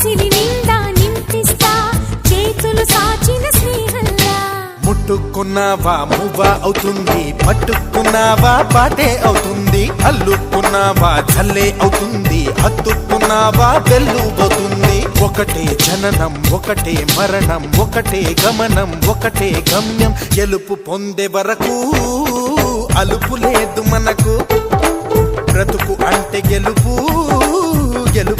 సిరి నిండా నింపిస్తా చేతులు సాచిన స్నేహంలా. ముట్టుకున్నావా మువ్వ అవుతుంది పట్టుకున్నావా పాటే అవుతుంది అల్లుకున్నావా చల్లే అవుతుంది హత్తుకున్నావా వెల్లుబోతుంది ఒకటే జననం ఒకటే మరణం ఒకటే గమనం ఒకటే గమ్యం గెలుపు పొందే వరకు అలుపు లేదు మనకు. బ్రతుకు అంటే గెలుపు. గెలుపు కొరకే బ్రతుకు